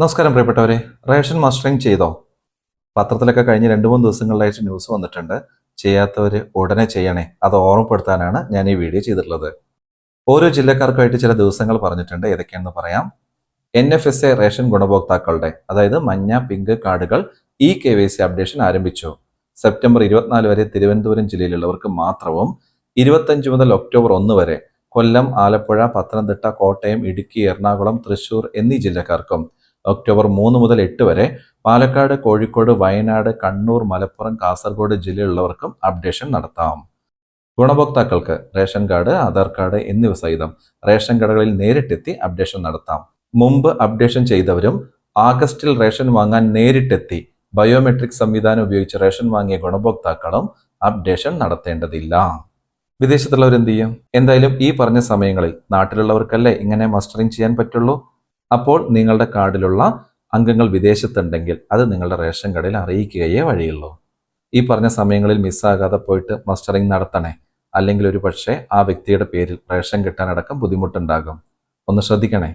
നമസ്കാരം പ്രിയപ്പെട്ടവരെ. Ration mustering ചെയ്തോ? പത്രത്തിലൊക്കെ കഴിഞ്ഞ രണ്ട് മൂന്ന് ദിവസങ്ങളിലായിട്ട് ന്യൂസ് വന്നിട്ടുണ്ട്. ചെയ്യാത്തവർ ഉടനെ ചെയ്യണേ. അത് ഓർമ്മപ്പെടുത്താനാണ് ഞാൻ ഈ വീഡിയോ ചെയ്തിട്ടുള്ളത്. ഓരോ ജില്ലക്കാർക്കുമായിട്ട് ചില ദിവസങ്ങൾ പറഞ്ഞിട്ടുണ്ട്. ഏതൊക്കെയാണെന്ന് പറയാം. N F S A ration ഗുണഭോക്താക്കളുടെ അതായത് മഞ്ഞ പിങ്ക് കാർഡുകൾ E K Y C updation ആരംഭിച്ചു. സെപ്റ്റംബർ ഇരുപത്തിനാല് വരെ തിരുവനന്തപുരം ജില്ലയിലുള്ളവർക്ക് മാത്രവും ഇരുപത്തഞ്ച് മുതൽ ഒക്ടോബർ ഒന്ന് വരെ കൊല്ലം ആലപ്പുഴ പത്തനംതിട്ട കോട്ടയം ഇടുക്കി എറണാകുളം തൃശൂർ എന്നീ ജില്ലക്കാർക്കും ഒക്ടോബർ മൂന്ന് മുതൽ എട്ട് വരെ പാലക്കാട് കോഴിക്കോട് വയനാട് കണ്ണൂർ മലപ്പുറം കാസർഗോഡ് ജില്ലയിലുള്ളവർക്കും അപ്ഡേഷൻ നടത്താം. ഗുണഭോക്താക്കൾക്ക് റേഷൻ കാർഡ് ആധാർ കാർഡ് എന്നിവ സഹിതം റേഷൻ കടകളിൽ നേരിട്ടെത്തി അപ്ഡേഷൻ നടത്താം. മുമ്പ് അപ്ഡേഷൻ ചെയ്തവരും ആഗസ്റ്റിൽ റേഷൻ വാങ്ങാൻ നേരിട്ടെത്തി ബയോമെട്രിക് സംവിധാനം ഉപയോഗിച്ച് റേഷൻ വാങ്ങിയ ഗുണഭോക്താക്കളും അപ്ഡേഷൻ നടത്തേണ്ടതില്ല. വിദേശത്തുള്ളവർ എന്ത് ചെയ്യും? എന്തായാലും ഈ പറഞ്ഞ സമയങ്ങളിൽ നാട്ടിലുള്ളവർക്കല്ലേ ഇങ്ങനെ മസ്റ്ററിങ് ചെയ്യാൻ പറ്റുള്ളൂ? അപ്പോൾ നിങ്ങളുടെ കാർഡിലുള്ള അംഗങ്ങൾ വിദേശത്തുണ്ടെങ്കിൽ അത് നിങ്ങളുടെ റേഷൻ കടയിൽ അറിയിക്കുകയേ വഴിയുള്ളൂ. ഈ പറഞ്ഞ സമയങ്ങളിൽ മിസ്സാകാതെ പോയിട്ട് മസ്റ്ററിങ് നടത്തണേ. അല്ലെങ്കിൽ ഒരു പക്ഷേ ആ വ്യക്തിയുടെ പേരിൽ റേഷൻ കിട്ടാനടക്കം ബുദ്ധിമുട്ടുണ്ടാകും. ഒന്ന് ശ്രദ്ധിക്കണേ.